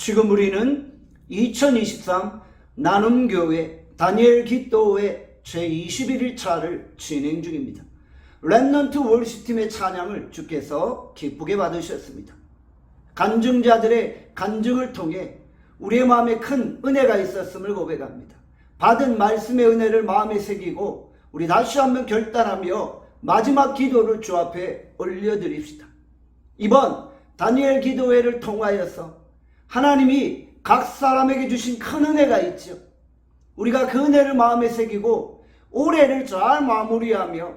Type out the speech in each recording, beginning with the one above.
지금 우리는 2023 나눔교회 다니엘 기도회 제21일차를 진행 중입니다. 랩넌트 월시팀의 찬양을 주께서 기쁘게 받으셨습니다. 간증자들의 간증을 통해 우리의 마음에 큰 은혜가 있었음을 고백합니다. 받은 말씀의 은혜를 마음에 새기고 우리 다시 한번 결단하며 마지막 기도를 주 앞에 올려드립시다. 이번 다니엘 기도회를 통하여서 하나님이 각 사람에게 주신 큰 은혜가 있죠. 우리가 그 은혜를 마음에 새기고 올해를 잘 마무리하며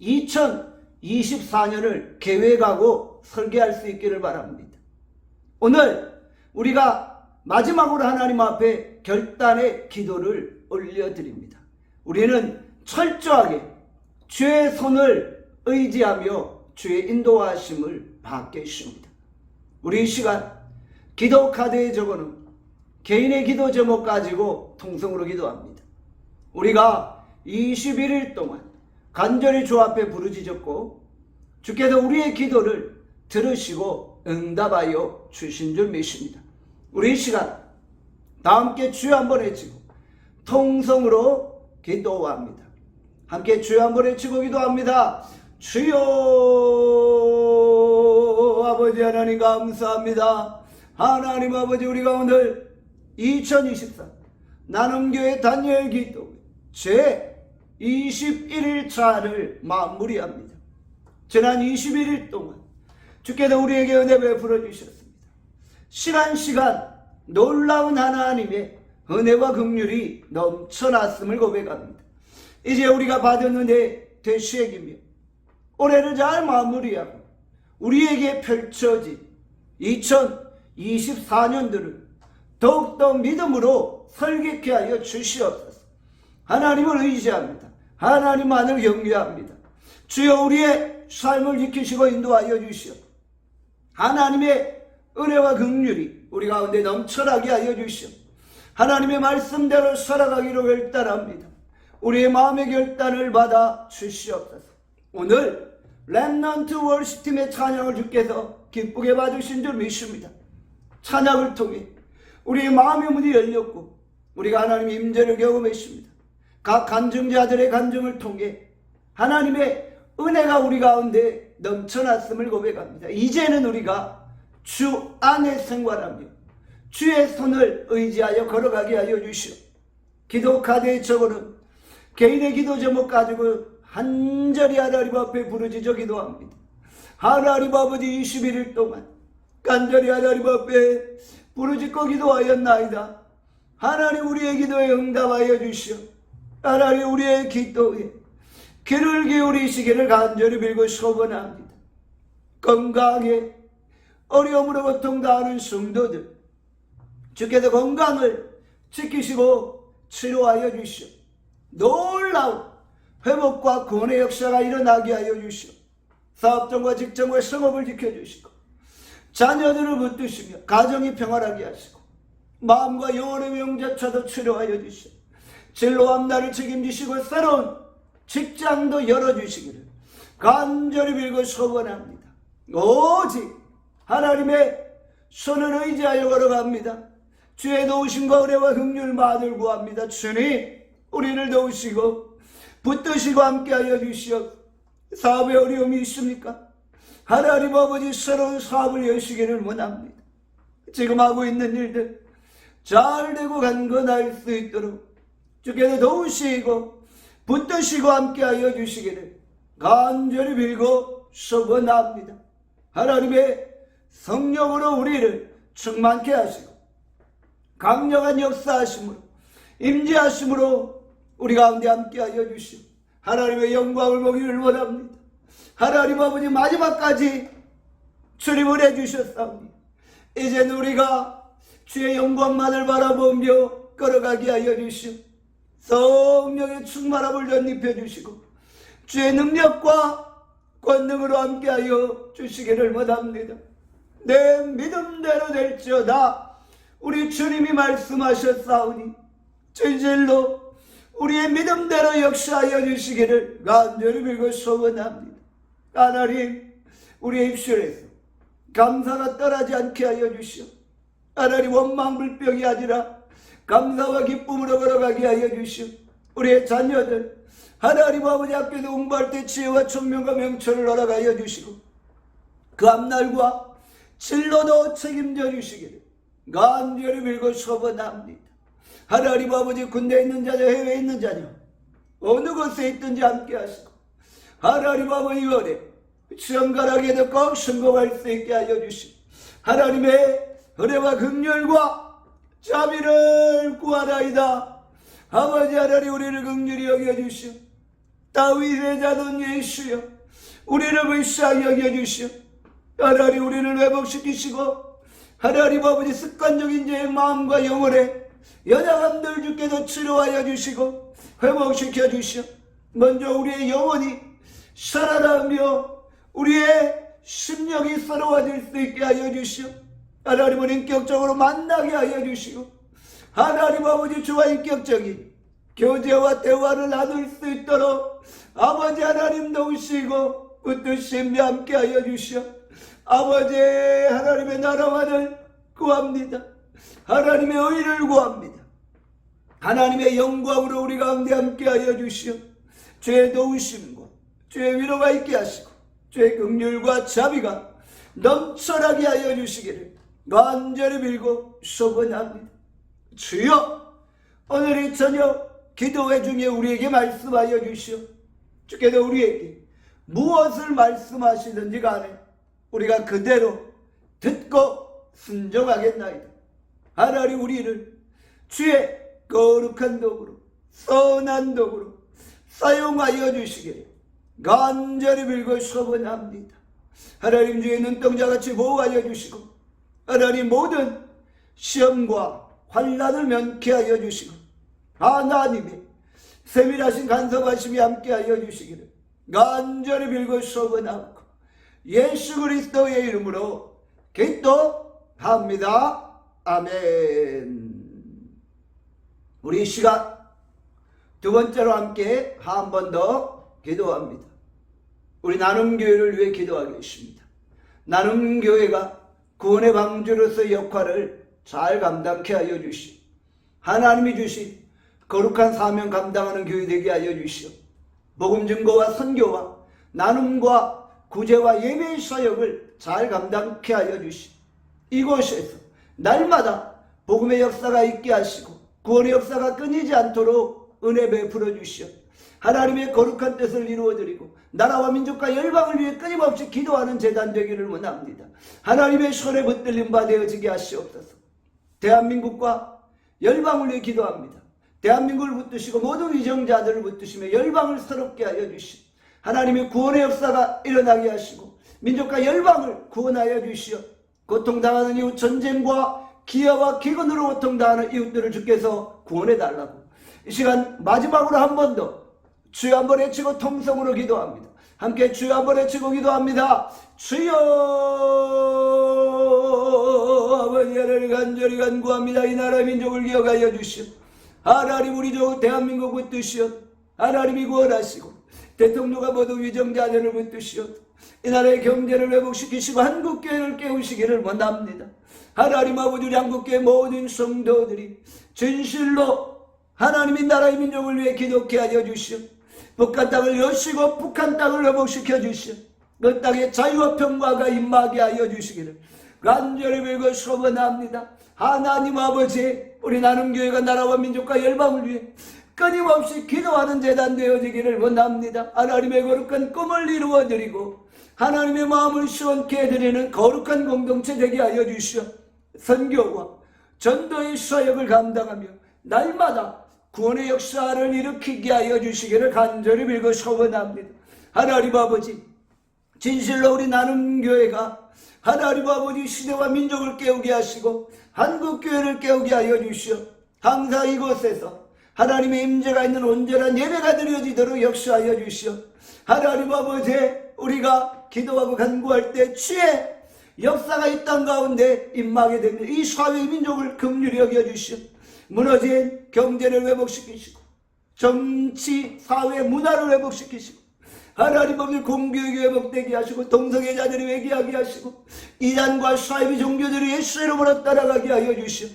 2024년을 계획하고 설계할 수 있기를 바랍니다. 오늘 우리가 마지막으로 하나님 앞에 결단의 기도를 올려드립니다. 우리는 철저하게 주의 손을 의지하며 주의 인도하심을 받겠습니다. 우리 이 시간 기도 카드에 적어놓은 개인의 기도 제목 가지고 통성으로 기도합니다. 우리가 21일 동안 간절히 주 앞에 부르짖었고 주께서 우리의 기도를 들으시고 응답하여 주신 줄 믿습니다. 우리 이 시간 다 함께 주여 한번 외치고 통성으로 기도합니다. 함께 주여 한번 외치고 기도합니다. 주여 아버지 하나님 감사합니다. 하나님 아버지 우리가 오늘 2023 나눔교회 다니엘 기도 제 21일 차를 마무리합니다. 지난 21일 동안 주께서 우리에게 은혜 베풀어 주셨습니다. 시간 시간 놀라운 하나님의 은혜와 긍휼이 넘쳐났음을 고백합니다. 이제 우리가 받은 은혜 되시기며 올해를 잘 마무리하고 우리에게 펼쳐진 2024년들을 더욱더 믿음으로 설계케 하여 주시옵소서. 하나님을 의지합니다. 하나님만을 경외합니다. 주여 우리의 삶을 지키시고 인도하여 주시오. 하나님의 은혜와 긍휼이 우리 가운데 넘쳐나게 하여 주시오. 하나님의 말씀대로 살아가기로 결단합니다. 우리의 마음의 결단을 받아 주시옵소서. 오늘 랩넌트 월시팀의 찬양을 주께서 기쁘게 받으신 줄 믿습니다. 찬양을 통해 우리의 마음의 문이 열렸고 우리가 하나님의 임재를 경험했습니다. 각 간증자들의 간증을 통해 하나님의 은혜가 우리 가운데 넘쳐났음을 고백합니다. 이제는 우리가 주 안에 생활하며 주의 손을 의지하여 걸어가게 하여 주시오. 기도 카드에 적어놓은 개인의 기도 제목 가지고 한절히 하나님 앞에 부르짖어 기도합니다. 하나님 아버지 21일 동안 간절히 하나님 앞에 부르짖고 기도하였나이다. 하나님 우리의 기도에 응답하여 주시오. 하나님 우리의 기도에 귀를 기울이시기를 간절히 빌고 소원합니다. 건강에 어려움으로 고통당하는 성도들 주께서 건강을 지키시고 치료하여 주시오. 놀라운 회복과 구원의 역사가 일어나게 하여 주시오. 사업정과 직장과 성업을 지켜주시고 자녀들을 붙드시며 가정이 평안하게 하시고 마음과 영혼의 명자차도 치료하여 주시오. 진로함 나를 책임지시고 새로운 직장도 열어주시기를 간절히 빌고 소원합니다. 오직 하나님의 손을 의지하여 걸어갑니다. 주의 도우심과 은혜와 긍휼 마들 구합니다. 주님 우리를 도우시고 붙드시고 함께하여 주시옵 사업에 어려움이 있습니까? 하나님 아버지 새로운 사업을 여시기를 원합니다. 지금 하고 있는 일들 잘 되고 간건할 수 있도록 주께서 도우시고 붙드시고 함께하여 주시기를 간절히 빌고 소원합니다. 하나님의 성령으로 우리를 충만케 하시고 강력한 역사하심으로 임재하심으로 우리 가운데 함께하여 주시고 하나님의 영광을 보기를 원합니다. 하나님 아버지 마지막까지 출입을 해주셨사오니 이제 우리가 주의 영광만을 바라보며 걸어가게 하여 주시오. 성령의 충만함을 전입해 주시고 주의 능력과 권능으로 함께하여 주시기를 원합니다. 내 믿음대로 될지어다 우리 주님이 말씀하셨사오니 진실로 우리의 믿음대로 역사하여 주시기를 간절히 빌고 소원합니다. 하나님 우리의 입술에서 감사가 떠나지 않게 하여 주시오. 하나님 원망불평이 아니라 감사와 기쁨으로 걸어가게 하여 주시오. 우리의 자녀들 하나님 아버지 학교도 공부할 때 지혜와 총명과 명철을 허락하여 주시고 그 앞날과 진로도 책임져 주시기를 간절히 빌고 소원합니다. 하나님 아버지 군대에 있는 자녀 해외에 있는 자녀 어느 곳에 있든지 함께 하시고 하나님 아버지 이번에 시험가락에도 꼭 성공할 수 있게 하여 주시고 하나님의 은혜와 긍휼과 자비를 구하나이다. 아버지 하나님 우리를 긍휼히 여겨주시오. 다윗의 자손 예수여 우리를 불쌍히 여겨주시오. 하나님 우리를 회복시키시고 하나님 아버지 습관적인 죄의 마음과 영혼에 연약함들 주께서 치료하여 주시고 회복시켜 주시오. 먼저 우리의 영혼이 살아나며 우리의 심령이 서러워질 수 있게 하여 주시오. 하나님을 인격적으로 만나게 하여 주시고 하나님 아버지 주와 인격적인 교제와 대화를 나눌 수 있도록 아버지 하나님 도우시고 붙드심이 함께 하여 주시오. 아버지 하나님의 나라만을 구합니다. 하나님의 의를 구합니다. 하나님의 영광으로 우리 가운데 함께 하여 주시오. 죄의 도우심 과 죄의 위로가 있게 하시고 죄의 긍휼과 자비가 넘쳐나게 하여 주시기를 간절히 빌고 소원합니다. 주여 오늘 이 저녁 기도회 중에 우리에게 말씀하여 주시오. 주께서 우리에게 무엇을 말씀하시든지 간에 우리가 그대로 듣고 순종하겠나이다. 하나님 우리를 주의 거룩한 도구로 선한 도구로 사용하여 주시기를 간절히 빌고 소원합니다. 하나님 주의 눈동자같이 보호하여 주시고 하나님 모든 시험과 환란을 면케하여 주시고 하나님의 세밀하신 간섭하심이 함께하여 주시기를 간절히 빌고 소원하고 예수 그리스도의 이름으로 기도합니다. 아멘. 우리 이 시간 두 번째로 함께 한 번 더 기도합니다. 우리 나눔교회를 위해 기도하겠습니다. 나눔교회가 구원의 방주로서 역할을 잘 감당케 하여 주시오. 하나님이 주신 거룩한 사명 감당하는 교회 되게 하여 주시오. 복음 증거와 선교와 나눔과 구제와 예배 사역을 잘 감당케 하여 주시오. 이곳에서 날마다 복음의 역사가 있게 하시고 구원의 역사가 끊이지 않도록 은혜 베풀어 주시오. 하나님의 거룩한 뜻을 이루어드리고 나라와 민족과 열방을 위해 끊임없이 기도하는 재단 되기를 원합니다. 하나님의 손에 붙들림 바 되어지게 하시옵소서. 대한민국과 열방을 위해 기도합니다. 대한민국을 붙드시고 모든 위정자들을 붙드시며 열방을 서럽게 하여 주시오. 하나님의 구원의 역사가 일어나게 하시고 민족과 열방을 구원하여 주시오. 고통당하는 이웃 전쟁과 기아와 기근으로 고통당하는 이웃들을 주께서 구원해 달라고 이 시간 마지막으로 한 번 더 주여 한번 외치고 통성으로 기도합니다. 함께 주여 한번 외치고 기도합니다. 주여 아버지 하나님 간절히 간구합니다. 이 나라 민족을 기억하여 주시오. 하나님 우리 조 대한민국 붙드시오. 하나님이 구원하시고 대통령과 모두 위정자들을 붙드시오. 이 나라의 경제를 회복시키시고 한국교회를 깨우시기를 원합니다. 하나님 아버지 우리 한국교회 모든 성도들이 진실로 하나님이 나라의 민족을 위해 기독케 하여 주시오. 북한 땅을 여시고 북한 땅을 회복시켜 주시오. 그 땅에 자유와 평화가 임하게 하여 주시기를 간절히 빌고 소원합니다. 하나님 아버지 우리 나눔 교회가 나라와 민족과 열방을 위해 끊임없이 기도하는 재단 되어지기를 원합니다. 하나님의 거룩한 꿈을 이루어 드리고 하나님의 마음을 시원케 해드리는 거룩한 공동체 되게 하여 주시오. 선교와 전도의 사역을 감당하며 날마다 구원의 역사를 일으키게 하여 주시기를 간절히 빌고 소원합니다. 하나님 아버지 진실로 우리 나눔교회가 하나님 아버지 시대와 민족을 깨우게 하시고 한국교회를 깨우게 하여 주시오. 항상 이곳에서 하나님의 임재가 있는 온전한 예배가 드려지도록 역사하여 주시오. 하나님 아버지 우리가 기도하고 간구할 때 취해 역사가 이 땅 가운데 임하게 됩니다. 이 사회 민족을 긍휼히 여겨 주시오. 무너진 경제를 회복시키시고 정치 사회 문화를 회복시키시고 하나님 오늘 공교육이 회복되게 하시고 동성애 자들이 회개하게 하시고 이단과 사이비 종교들이 예수 이름으로 따라가게 하여 주시오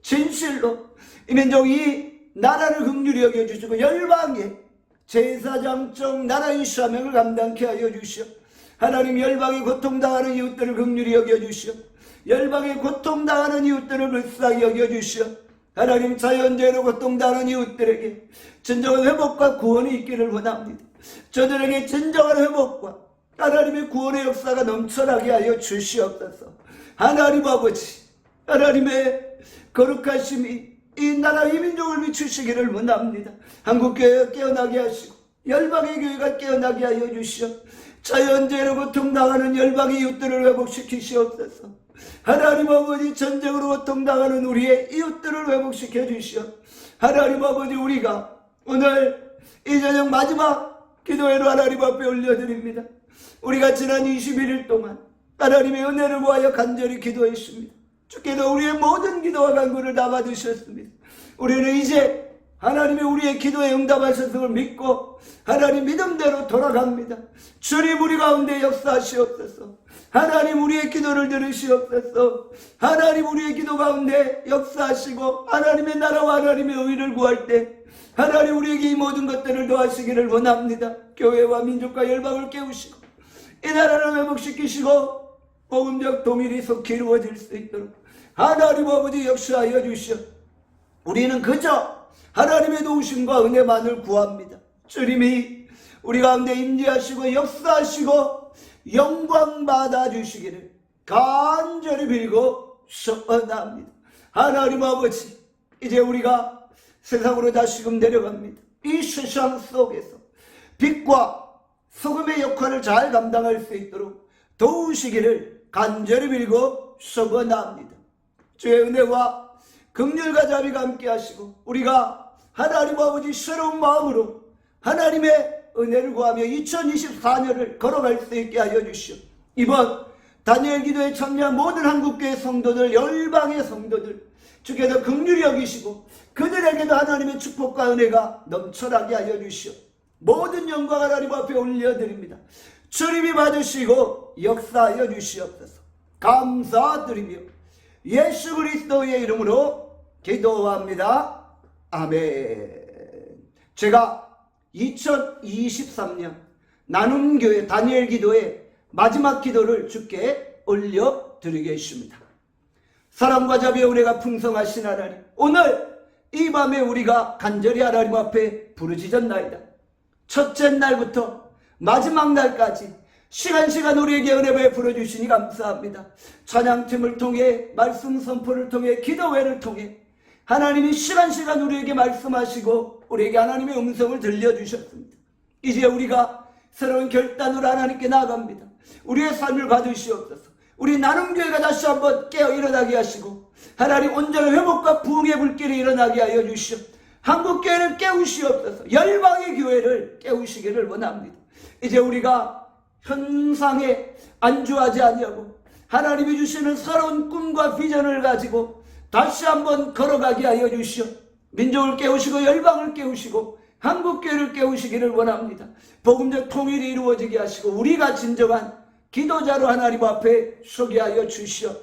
진실로 이 민족이 나라를 긍휼히 여겨주시고 열방에 제사장적 나라의 사명을 감당케 하여 주시오 하나님 열방에 고통당하는 이웃들을 긍휼히 여겨주시오 열방에 고통당하는 이웃들을 불쌍히 여겨주시오 하나님 자연재해로 고통당하는 이웃들에게 진정한 회복과 구원이 있기를 원합니다 저들에게 진정한 회복과 하나님의 구원의 역사가 넘쳐나게 하여 주시옵소서 하나님 아버지 하나님의 거룩하심이 이 나라 이 민족을 비추시기를 원합니다. 한국교회가 깨어나게 하시고 열방의 교회가 깨어나게 하여 주시오. 자연재해로 고통당하는 열방의 이웃들을 회복시키시옵소서. 하나님 아버지 전쟁으로 고통당하는 우리의 이웃들을 회복시켜 주시오. 하나님 아버지 우리가 오늘 이 저녁 마지막 기도회로 하나님 앞에 올려드립니다. 우리가 지난 21일 동안 하나님의 은혜를 구하여 간절히 기도했습니다. 주께서 우리의 모든 기도와 간구를 다 받으셨습니다. 우리는 이제 하나님이 우리의 기도에 응답하셨음을 믿고 하나님 믿음대로 돌아갑니다. 주님 우리 가운데 역사하시옵소서. 하나님 우리의 기도를 들으시옵소서. 하나님 우리의 기도 가운데 역사하시고 하나님의 나라와 하나님의 의를 구할 때 하나님 우리에게 이 모든 것들을 도와주시기를 원합니다. 교회와 민족과 열방을 깨우시고 이 나라를 회복시키시고 복음적 동일이 속히 이루어질 수 있도록 하나님 아버지 역사하여 주시오. 우리는 그저 하나님의 도우심과 은혜만을 구합니다. 주님이 우리 가운데 임재하시고 역사하시고 영광 받아 주시기를 간절히 빌고 소원합니다. 하나님 아버지 이제 우리가 세상으로 다시금 내려갑니다. 이 세상 속에서 빛과 소금의 역할을 잘 감당할 수 있도록 도우시기를 간절히 빌고 소원합니다. 주의 은혜와 긍휼과 자비가 함께 하시고 우리가 하나님 아버지 새로운 마음으로 하나님의 은혜를 구하며 2024년을 걸어갈 수 있게 하여 주시오. 이번 다니엘 기도에 참여한 모든 한국교회 성도들, 열방의 성도들 주께서 긍휼히 여기시고 그들에게도 하나님의 축복과 은혜가 넘쳐나게 하여 주시오. 모든 영광 하나님 앞에 올려드립니다. 주님이 받으시고 역사하여 주시옵소서. 감사드리며 예수 그리스도의 이름으로 기도합니다. 아멘. 제가 2023년 나눔교회 다니엘 기도의 마지막 기도를 주께 올려드리겠습니다. 사랑과 자비의 은혜가 풍성하신 하나님 오늘 이 밤에 우리가 간절히 하나님 앞에 부르짖었나이다. 첫째 날부터 마지막 날까지 시간 시간 우리에게 은혜 베풀어 주시니 감사합니다. 찬양팀을 통해 말씀 선포를 통해 기도회를 통해 하나님이 시간 시간 우리에게 말씀하시고 우리에게 하나님의 음성을 들려주셨습니다. 이제 우리가 새로운 결단으로 하나님께 나아갑니다. 우리의 삶을 받으시옵소서. 우리 나눔교회가 다시 한번 깨어 일어나게 하시고 하나님 온전한 회복과 부흥의 불길이 일어나게 하여 주시옵. 한국교회를 깨우시옵소서. 열방의 교회를 깨우시기를 원합니다. 이제 우리가 현상에 안주하지 아니하고 하나님이 주시는 새로운 꿈과 비전을 가지고 다시 한번 걸어가게 하여 주시오. 민족을 깨우시고 열방을 깨우시고 한국교회를 깨우시기를 원합니다. 복음적 통일이 이루어지게 하시고 우리가 진정한 기도자로 하나님 앞에 서게 하여 주시오.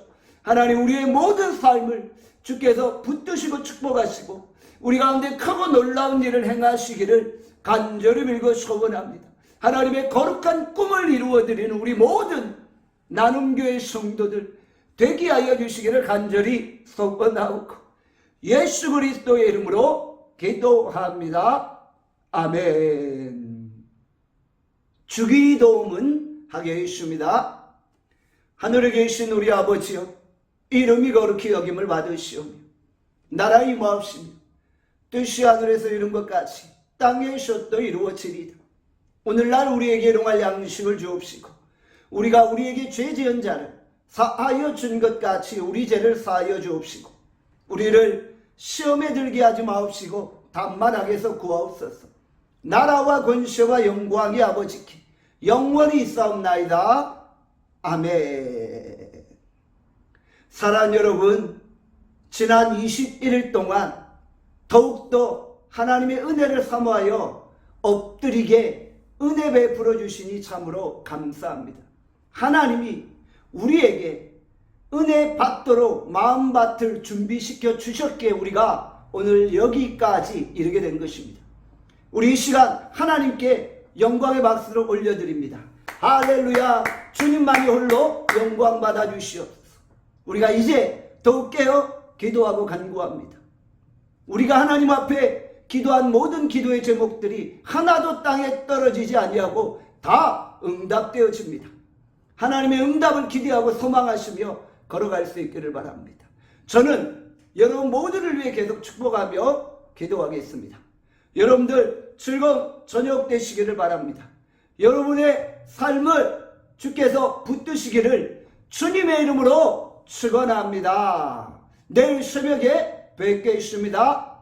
하나님 우리의 모든 삶을 주께서 붙드시고 축복하시고 우리 가운데 크고 놀라운 일을 행하시기를 간절히 빌고 소원합니다. 하나님의 거룩한 꿈을 이루어드리는 우리 모든 나눔교회 성도들 되게 하여 주시기를 간절히 소원하옵고 예수 그리스도의 이름으로 기도합니다. 아멘. 주기 도움은 하겠습니다. 하늘에 계신 우리 아버지여 이름이 거룩히 여김을 받으시오며 나라 임하옵시며 뜻이 하늘에서 이룬 것 같이 땅에서도 이루어지리다. 오늘날 우리에게 일용할 양식을 주옵시고 우리가 우리에게 죄 지은 자를 사하여 준 것 같이 우리 죄를 사하여 주옵시고 우리를 시험에 들게 하지 마옵시고 단만 악에서 구하옵소서. 나라와 권세와 영광이 아버지께 영원히 있사옵나이다. 아멘. 사랑하는 여러분 지난 21일 동안 더욱더 하나님의 은혜를 사모하여 엎드리게 은혜 베풀어 주시니 참으로 감사합니다. 하나님이 우리에게 은혜 받도록 마음밭을 준비시켜 주셨기에 우리가 오늘 여기까지 이르게 된 것입니다. 우리 이 시간 하나님께 영광의 박수를 올려드립니다. 할렐루야 주님만이 홀로 영광 받아 주시옵소서. 우리가 이제 더욱 깨어 기도하고 간구합니다. 우리가 하나님 앞에 기도한 모든 기도의 제목들이 하나도 땅에 떨어지지 아니하고 다 응답되어집니다. 하나님의 응답을 기대하고 소망하시며 걸어갈 수 있기를 바랍니다. 저는 여러분 모두를 위해 계속 축복하며 기도하겠습니다. 여러분들 즐거운 저녁 되시기를 바랍니다. 여러분의 삶을 주께서 붙드시기를 주님의 이름으로 축원합니다. 내일 새벽에 뵙겠습니다.